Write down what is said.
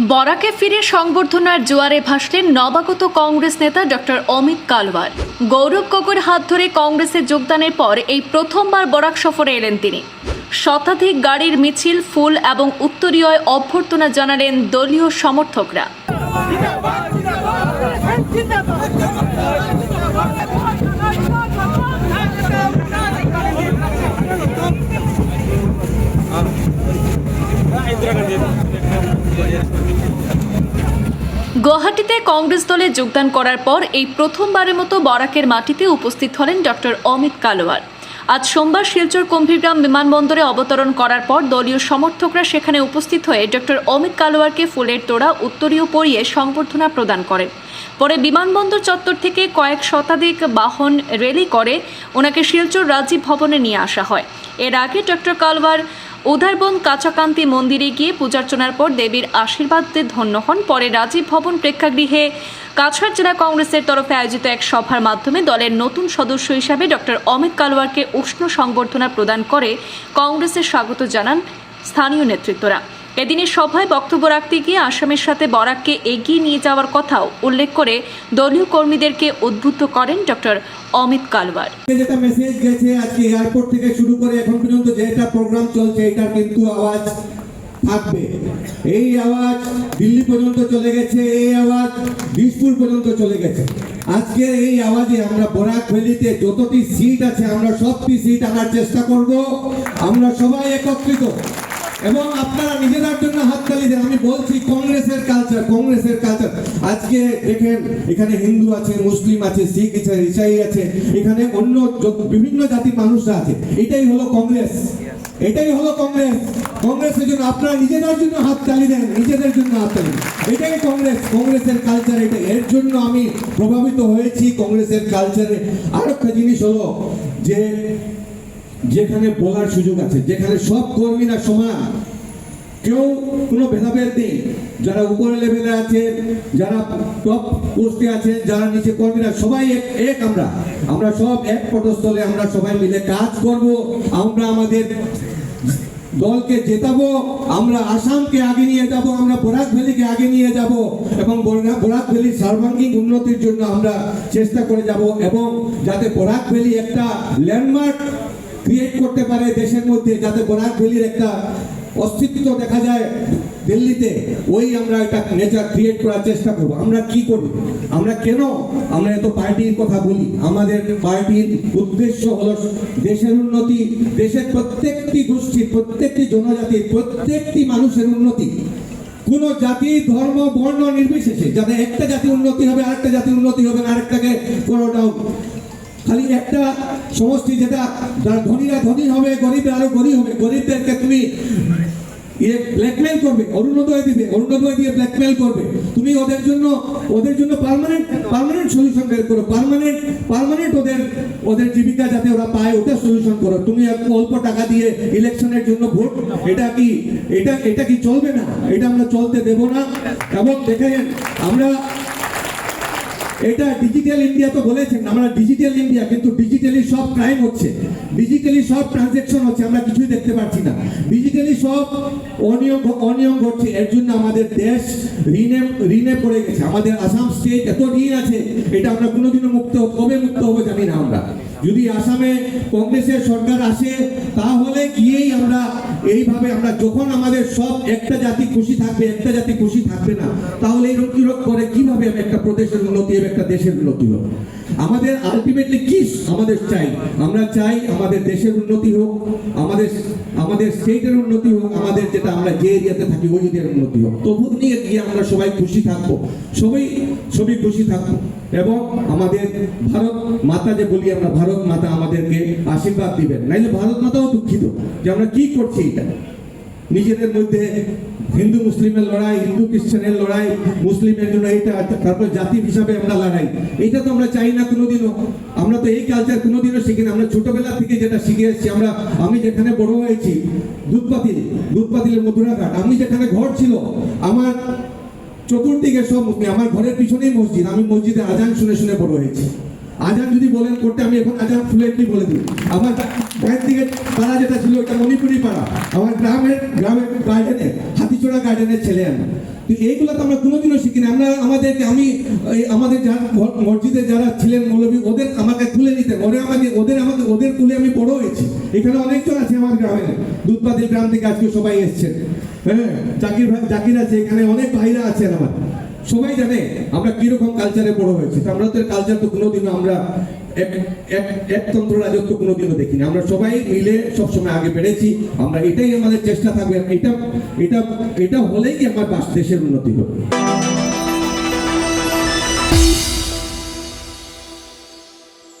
বরাকে ফিরে সংবর্ধনার জোয়ারে ভাসলেন নবাগত কংগ্রেস নেতা ডক্টর অমিত কালওয়ার। গৌরব গগৈর হাত ধরে কংগ্রেসে যোগদানের পর এই প্রথমবার বরাক সফরে এলেন তিনি। শতাধিক গাড়ির মিছিল, ফুল এবং উত্তরীয় অভ্যর্থনা জানালেন দলীয় সমর্থকরা। গুয়াহাটিতে কংগ্রেস দলে যোগদান করার পর এই প্রথমবারের মতো বরাকের মাটিতে উপস্থিত হলেন ডক্টর অমিত কালোয়ার। আজ সোমবার শিলচর গম্ভীরগ্রাম বিমানবন্দরে অবতরণ করার পর দলীয় সমর্থকরা সেখানে উপস্থিত হয়ে ডক্টর অমিত কালোয়ারকে ফুলের তোড়া উত্তরীয় পরিয়ে সংবর্ধনা প্রদান করেন। পরে বিমানবন্দর চত্বর থেকে কয়েক শতাধিক বাহন রেলি করে ওনাকে শিলচর রাজীব ভবনে নিয়ে আসা হয়। এর আগে ডক্টর কালওয়ার উধারবন কাঁচাকান্তি মন্দিরে গিয়ে পূজার্চনার পর দেবীর আশীর্বাদে ধন্য হন। পরে রাজীব ভবন প্রেক্ষাগৃহে কাছাড় জেলা কংগ্রেসের তরফে আয়োজিত এক সভার মাধ্যমে দলের নতুন সদস্য হিসাবে ডক্টর অমিত কালওয়ারকে উষ্ণ সংবর্ধনা প্রদান করে কংগ্রেসের স্বাগত জানান স্থানীয় নেতৃত্বরা। এদিনের সভায় বক্তব্য রাখতে গিয়ে আসামের সাথে বরাককে এগিয়ে নিয়ে যাওয়ার কথাও উল্লেখ করে দলীয় কর্মীদেরকে উদ্বুদ্ধ করেন ডক্টর অমিত আজকে যেটা মেসেজ গেছে, আজকে এয়ারপোর্ট থেকে শুরু করে এখন পর্যন্ত যেটা প্রোগ্রাম চলছে, এটার কিন্তু আওয়াজ থাকবে। এই আওয়াজ দিল্লি পর্যন্ত চলে গেছে, এই আওয়াজ দিসপুর পর্যন্ত চলে গেছে। আজকে এই আওয়াজে আমরা বরাক ভ্যালিতে যতটি সিট আছে, আমরা সবটি সিট আনার চেষ্টা করব। আমরা সবাই একত্রিত। এবং আপনারা নিজেদের জন্য হাততালি দেন। আমি বলছি কংগ্রেসের কালচার কংগ্রেসের কালচার আজকে দেখেন, এখানে হিন্দু আছে, মুসলিম আছে, শিখ আছে, ইসাই আছে, এখানে অন্য বিভিন্ন জাতির মানুষরা আছে। এটাই হলো কংগ্রেস। এটাই হলো কংগ্রেস। কংগ্রেসের জন্য আপনারা নিজেদের জন্য হাত তালি দেন, নিজেদের জন্য হাত তালি এটাই কংগ্রেস। কংগ্রেসের কালচার এটা। এর জন্য আমি প্রভাবিত হয়েছি কংগ্রেসের কালচারে আর একটা জিনিস হলো যে যেখানে বলার সুযোগ আছে, যেখানে সব কর্মীরা সমান। কেউ কোনো ভেদাভেদ নেই। যারা উপরে লেভেলে আছে, যারা টপ পোস্টে আছে, যারা নিচে কর্মীরা, সবাই এক এক আমরা। আমরা সব এক পটস্থলে আমরা সবাই মিলে কাজ করব। আমরা আমাদের দলকে জেতাবো। আমরা আসামকে আগে নিয়ে যাব। আমরা বরাক ভ্যালিকে আগে নিয়ে যাব। এবং বরা- বরাক ভ্যালির সর্বাঙ্গীন উন্নতির জন্য আমরা চেষ্টা করে যাব। এবং যাতে বরাক ভ্যালি একটা ল্যান্ডমার্ক ক্রিয়েট করতে পারে দেশের মধ্যে যাতে বরাক ভ্যালির একটা অস্তিত্ব দেখা যায় দিল্লিতে, ওই আমরা একটা নেচার ক্রিয়েট করার চেষ্টা করব। আমরা কি করি? আমরা কেন? আমরা এত পার্টির কথা বলি। আমাদের পার্টির উদ্দেশ্য হলো দেশের উন্নতি, দেশের প্রত্যেকটি গোষ্ঠীর প্রত্যেকটি জনজাতির, প্রত্যেকটি মানুষের উন্নতি। কোন জাতি, ধর্ম, বর্ণ নির্বিশেষে যাতে একটা জাতি উন্নতি হবে, আরেকটা জাতি উন্নতি হবে আরেকটাকে কোনো ডাউট খালি একটা সমষ্টি যেটা ধনীরা ধনী হবে, গরিবরা আরও গরিব হবে, গরিবদেরকে তুমি ইয়ে ব্ল্যাকমেল করবে, অরুণোদয় দিবে, অরুণোদয় দিয়ে ব্ল্যাকমেল করবে। তুমি ওদের জন্য ওদের জন্য পার্মানেন্ট পার্মানেন্ট সলিউশন বের করো পার্মানেন্ট পার্মানেন্ট ওদের ওদের জীবিকা যাতে ওরা পায়, ওটা সলিউশন করো। তুমি অল্প টাকা দিয়ে ইলেকশনের জন্য ভোট এটা কি, এটা এটা কি চলবে না? এটা আমরা চলতে দেব না। এবং দেখেন, আমরা এটা ডিজিটাল ইন্ডিয়া তো বলেছেন, আমরা ডিজিটাল ইন্ডিয়া কিন্তু ডিজিটালি সব ক্রাইম হচ্ছে। ডিজিটালি সব ট্রানজেকশন হচ্ছে, আমরা কিছুই দেখতে পাচ্ছি না। ডিজিটালি সব অনিয়ম অনিয়ম ঘটছে, এর জন্য আমাদের দেশ ঋণে ঋণে পড়ে গেছে। আমাদের আসাম স্টেট এত ঋণ আছে, এটা আমরা কোনোদিনও মুক্ত, কবে মুক্ত হব জানি না আমরা। যদি আসামে কংগ্রেসের সরকার আসে, তাহলে গিয়েই আমরা এইভাবে আমরা যখন আমাদের সব একটা জাতি খুশি থাকবে, একটা জাতি খুশি থাকবে না, তাহলে এই রোগ করে কীভাবে আমি একটা প্রদেশের উন্নতি হবে একটা দেশের উন্নতি হবে আমাদের আলটিমেটলি কি আমাদের চাই? আমরা চাই আমাদের দেশের উন্নতি হোক, আমাদের আমাদের স্টেটের উন্নতি হোক, আমাদের যেটা আমরা যে এরিয়াতে থাকি ওই এরিয়ার উন্নতি হোক। তবু নিয়ে গিয়ে আমরা সবাই খুশি থাকব। সবাই, সবই খুশি থাকব। এবং আমাদের ভারত মাতা যে বলি আমরা, ভারত মাতা আমাদেরকে আশীর্বাদ দিবেন। নাইলে ভারত মাতাও দুঃখিত যে আমরা কি করছি এটা। নিজেদের মধ্যে হিন্দু মুসলিমের লড়াই, হিন্দু খ্রিস্টানের লড়াই, মুসলিমের জন্য এইটা তারপর জাতি হিসাবে আমরা লড়াই। এটা তো আমরা চাই না কোনোদিনও। আমরা তো এই কালচার কোনোদিনও শিখি না। আমরা ছোটবেলা থেকে যেটা শিখে এসেছি, আমরা, আমি যেখানে বড় হয়েছি, দুধপাতিল, দুধপাতিলের মধুরাঘাট, আমি যেখানে ঘর ছিল, আমার চতুর্দিকে সব মুসলিম আমার ঘরের পিছনেই মসজিদ। আমি মসজিদে আজান শুনে শুনে বড় হয়েছি। আজান যদি বলেন করতে, আমি এখন আজান ফ্লুয়েন্টলি বলে দিই। আমার ওখান থেকে পাড়া যেটা মণিপুরি পাড়া আমার গ্রামের গ্রামের গার্ডেনে হাতিচোড়া গার্ডেনের ছেলে আমি। তো এইগুলো তো আমরা কোনোদিনও শিখিনি। আমরা আমাদেরকে আমি আমাদের যারা মসজিদে যারা ছিলেন মৌলবী, ওদের আমাকে তুলে নিতেন ওরা আমাকে ওদের আমাকে ওদের তুলে আমি বড় হয়েছি। এখানে অনেকজন আছে আমার গ্রামে দুধপাতিল গ্রাম থেকে আজকে সবাই এসছেন। হ্যাঁ জাকির ভাই জাকির আছে এখানে, অনেক ভাইরা আছেন আমার। সবাই জানে আমরা কীরকম কালচারে বড় হয়েছি। আমরা তো কালচার তো কোনোদিনও আমরা একতন্ত্র রাজত্ব কোনোদিনও দেখিনি। আমরা সবাই মিলে সবসময় আগে বেড়েছি। আমরা এটাই আমাদের চেষ্টা থাকবে। এটা এটা এটা হলেই আমার দেশের উন্নতি হবে।